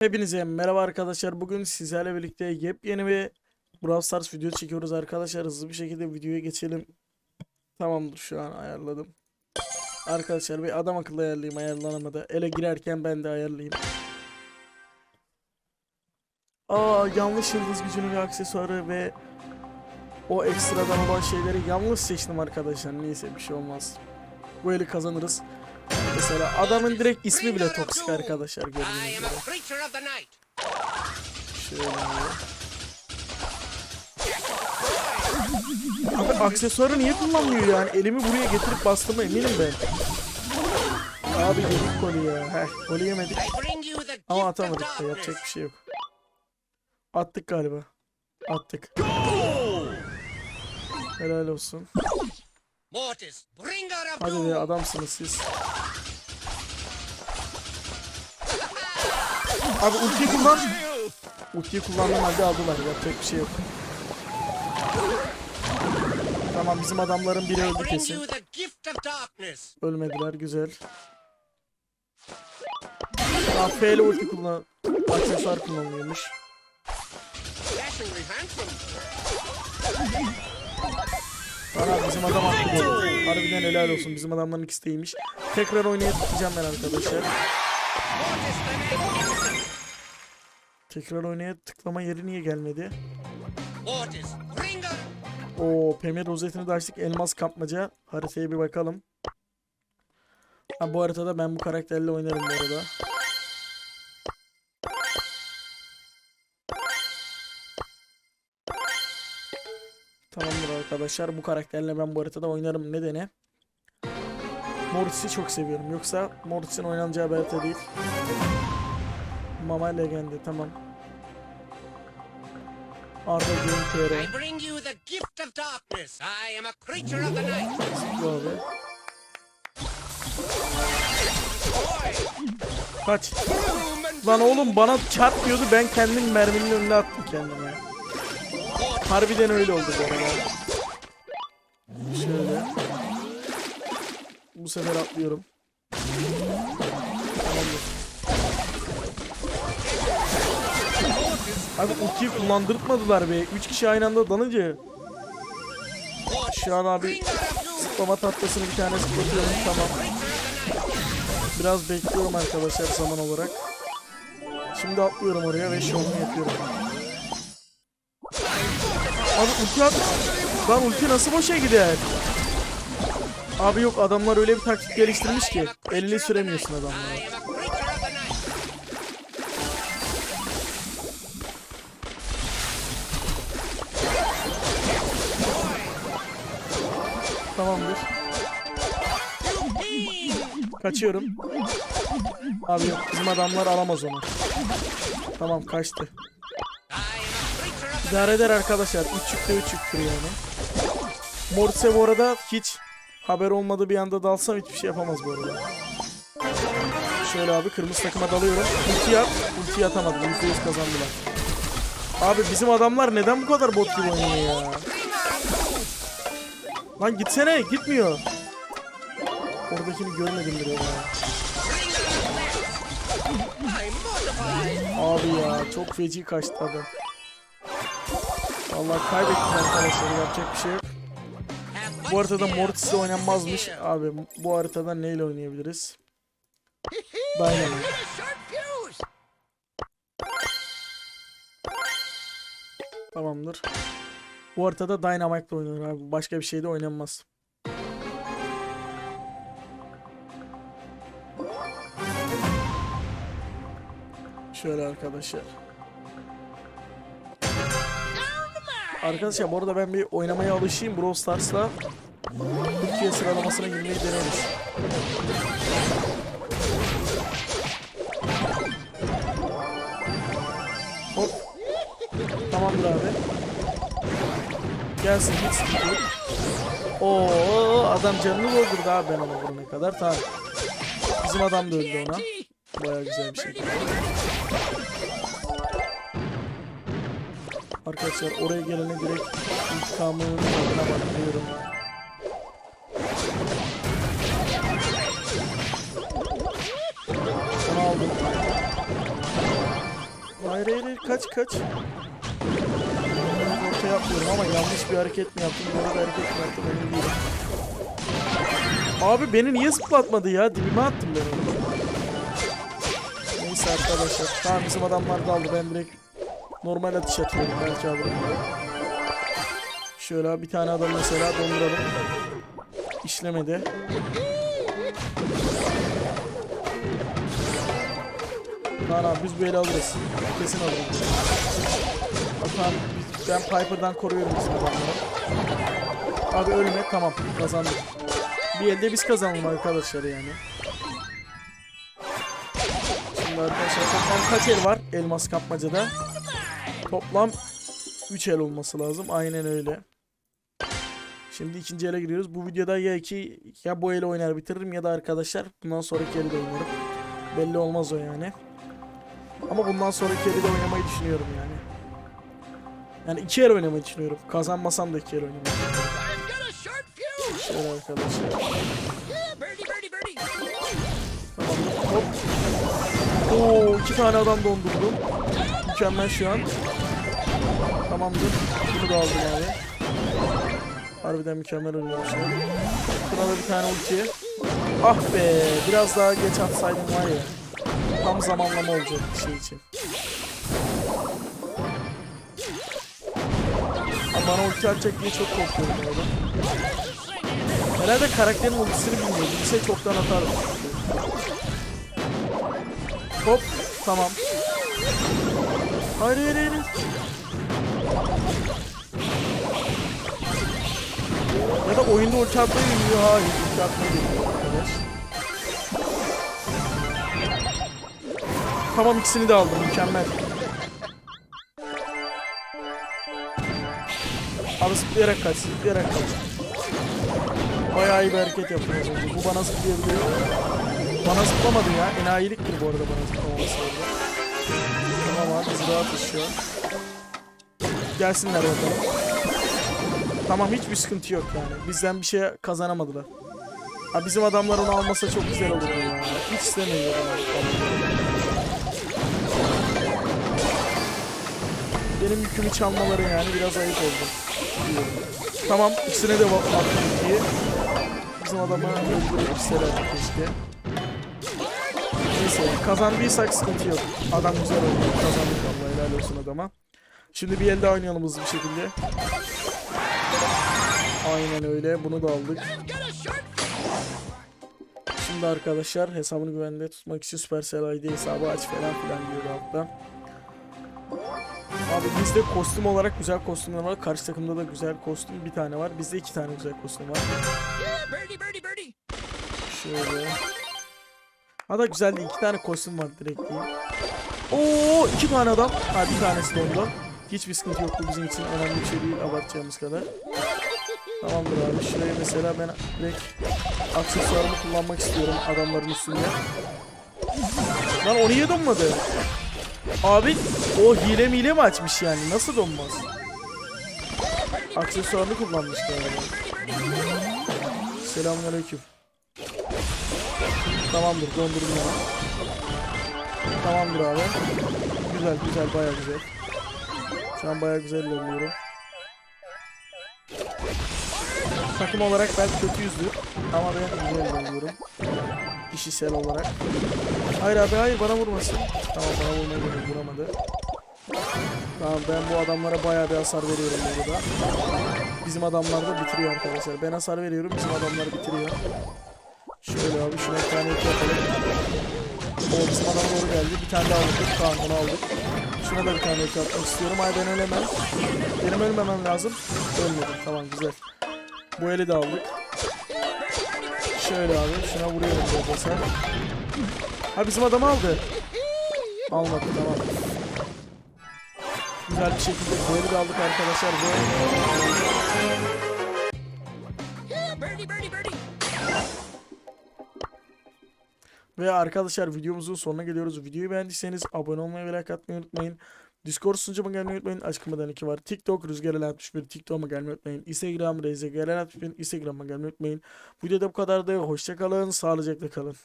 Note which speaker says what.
Speaker 1: Hepinize merhaba arkadaşlar. Bugün sizlerle birlikte yepyeni bir Brawl Stars video çekiyoruz arkadaşlar. Hızlı bir şekilde videoya geçelim. Tamamdır şu an ayarladım. Arkadaşlar bir adam akıllı ayarlayayım ayarlanamadı. Ele girerken ben de ayarlayayım. Aa yanlış yıldız gücünün bir aksesuarı ve o ekstradan olan şeyleri yanlış seçtim arkadaşlar. Neyse bir şey olmaz. Bu eli kazanırız. Mesela adamın direkt ismi bile toksik arkadaşlar gördüğünüz gibi.
Speaker 2: Creature of the night.
Speaker 1: Şöyle. Abi aksesuarı niye kullanmıyor yani? Elimi buraya getirip bastığıma eminim ben. Abi yedik golü ya. Heh, golü yemedik. Ama atamadık da yapacak bir şey yok. Attık galiba. Attık. Helal olsun. Hadi be adamsınız siz. Abi ultiyi kullan. Ultiyi kullandım halde aldılar. Yapacak bir şey yok. Tamam bizim adamların biri öldü kesin. Ölmediler güzel. Aa, F ile ulti kullan. Aksesuar kullanılıyormuş. Ana bizim adam attı golü. Harbiden helal olsun. Bizim adamların ikisi de iyiymiş. Tekrar oynaya tıklayacağım ben arkadaşlar. Tekrar oynaya tıklama yeri niye gelmedi?
Speaker 2: Mortis, bringer.
Speaker 1: O Pemir rozetini de açtık. Elmas kapmaca. Haritaya bir bakalım. Ha, bu haritada ben bu karakterle oynarım bu arada. Tamamdır arkadaşlar. Bu karakterle ben bu haritada oynarım. Nedeni? Mortis'i çok seviyorum. Yoksa Mortis'in oynanacağı bir harita değil. Mama Legendi. Tamam. Arda Game TR.
Speaker 2: I bring you the gift of darkness. I am a creature of the night.
Speaker 1: Abi. Kaç. Lan oğlum bana çarpmıyordu ben kendim merminin önüne attım kendime. Harbiden öyle oldu bu arada. Şöyle. Bu sefer atlıyorum. Tamamdır. Abi ultiyi kullandırtmadılar be. 3 kişi aynı anda dalınca.
Speaker 2: Mortis,
Speaker 1: Şu an abi. Zıplama tahtasını bir tane zıplatıyorum tamam. Biraz bekliyorum arkadaşlar zaman olarak. Şimdi atlıyorum oraya ve şovumu yapıyorum. Abi ulti at. Lan ulti nasıl boşa gider? Abi yok adamlar öyle bir taktik geliştirmiş ki elini süremiyorsun adamlara. Tamamdır. Kaçıyorum. Abi bizim adamlar alamaz onu. Tamam kaçtı. İdare eder arkadaşlar. 3 yükte 3 yüktür yani. Mortis'e bu arada hiç haber olmadığı bir anda dalsam hiçbir şey yapamaz bu arada. Şöyle abi kırmızı takıma dalıyorum. Ulti at. Ulti atamadım. %100 kazandılar. Abi bizim adamlar neden bu kadar bot gibi oynuyor ya? Lan gitsene gitmiyor. Oradakini görmedim bile ya. Abi ya çok feci kaçtı adam. Vallahi kaybettik arkadaşlar yapacak bir şey yok. Bu haritada. Mortis'le oynanmazmış. Abi bu haritada neyle oynayabiliriz? Dynamite. Tamamdır. Bu haritada Dynamite oynanır abi. Başka bir şeyde oynanmaz. Şöyle arkadaşlar. Arkadaşlar bu arada ben bir oynamaya alışayım Brawl Stars'la. Türkiye sıralamasına girmeyi deneriz. Hop. Tamamdır abi. Gelsin hiç sıkıntı yok. Oo adam canını doldurdu abi ben ona vurana kadar tamam. Bizim adam da öldü ona. Baya güzel bir şey. Arkadaşlar oraya gelene direkt intikamının tadına bakıyorum. Onu aldım. Hayır hayır kaç kaç. Ortaya atlıyorum ama yanlış bir hareket mi yaptım? Doğru bir hareket mi yaptım emin değilim. Abi beni niye zıplatmadı ya? Dibime attım ben onu. Neyse arkadaşlar. Tamam bizim adamlar daldı. Ben direkt normal atış atıyorum. Belki alırım. Şöyle bir tane adam mesela donduralım. İşlemedi. Kaan abi biz böyle alırız. Kesin alırız. Biz- ben Piper'dan koruyorum bizim adamları. Abi ölme tamam kazandık. Bir elde biz kazanalım arkadaşlar yani. Şimdi arkadaşlar toplam kaç el var elmas kapmacada? Toplam 3 el olması lazım. Aynen öyle. Şimdi ikinci ele giriyoruz. Bu videoda ya iki ya bu eli oynar bitiririm ya da arkadaşlar bundan sonraki eli de oynarım. Belli olmaz o yani. Ama bundan sonraki eli de oynamayı düşünüyorum yani. Yani iki el oynamayı düşünüyorum. Kazanmasam da iki el oynamayı. Şöyle arkadaşlar. Tamam. Hop. Oo iki tane adam dondurdum. Mükemmel şu an. Tamamdır. Bunu da aldım abi. Harbiden mükemmel oynuyorum şu an. Burada bir tane ulti. Ah be biraz daha geç atsaydım var ya. Tam zamanlama olacak bir şey için. Ama bana ulti atacak diye çok korkuyorum orada. Herhalde karakterin ultisini bilmiyor. Bilse çoktan atardım. Hop tamam. Hayır hayır hayır. Ya da oyunda ulti atmayı bilmiyor. Hayır ulti atmayı bilmiyor. Tamam ikisini de aldım mükemmel. Abi zıplayarak kaç zıplayarak kaç. Bayağı iyi bir hareket yaptım az önce. Bu bana zıplayabiliyor. Bana zıplamadı ya. Enayiliktir bu arada bana zıplamaması orada. Tamam abi biz rahatız şu an. Gelsinler bakalım. Tamam hiçbir sıkıntı yok yani. Bizden bir şey kazanamadılar. Ha bizim adamlar onu almasa çok güzel olurdu ya. Hiç istemiyorum. Benim yükümü çalmaları yani biraz ayıp oldu. Tamam ikisine de attım ikiyi. Bizim adamı öldürüp isterlerdi keşke. Neyse kazandıysak sıkıntı yok. Adam güzel oynuyor. Kazandık vallahi helal olsun adama. Şimdi bir elde oynayalım hızlı bir şekilde. Aynen öyle. Bunu da aldık. Şimdi arkadaşlar hesabını güvende tutmak için Supercell ID hesabı aç falan filan diyor altta. Abi bizde kostüm olarak güzel kostümler var. Karşı takımda da güzel kostüm bir tane var. Bizde iki tane güzel kostüm var. Şöyle. Hatta güzel değil. iki tane kostüm var direkt diyeyim. Oo iki tane adam. Ha bir tanesi dondu. Hiçbir sıkıntı yok bu bizim için önemli bir şey değil abartacağımız kadar. Tamamdır abi. Şuraya mesela ben direkt aksesuarımı kullanmak istiyorum adamların üstünde. Lan o niye donmadı? Abi o hile mile mi açmış yani? Nasıl donmaz? Aksesuarını kullanmış galiba. Selamünaleyküm. Tamamdır dondurdum onu. Tamamdır abi. Güzel güzel baya güzel. Şu an baya güzel ilerliyorum. Takım olarak ben kötüyüzdür ama ben güzel ilerliyorum. Kişisel olarak. Hayır abi hayır bana vurmasın. Tamam bana vurmayı denedi, vuramadı. Tamam ben bu adamlara bayağı bir hasar veriyorum burada. Bizim adamlar da bitiriyor arkadaşlar. Ben hasar veriyorum bizim adamlar bitiriyor. Şöyle abi şuna bir tane yapalım. O bizim adam doğru geldi. Bir tane daha aldık. Tamam onu aldık. Şuna da bir tane iki atmak istiyorum. Ay ben ölemem. Benim ölmemem lazım. Ölmedim. Tamam güzel. Bu eli de aldık. Şöyle abi şuna vuruyorum burada sen. Ha bizim adam aldı. Almadı tamam. Güzel bir şekilde eli de aldık arkadaşlar. Ve arkadaşlar videomuzun sonuna geliyoruz. Videoyu beğendiyseniz abone olmayı ve like atmayı unutmayın. Discord sunucuma gelmeyi unutmayın. Açıklamadan iki var. TikTok Rüzgar El 61. TikTok'uma gelmeyi unutmayın. Instagram Rüzgar El 61. Instagram'a gelmeyi unutmayın. Bu videoda bu kadar da hoşçakalın. Sağlıcakla kalın.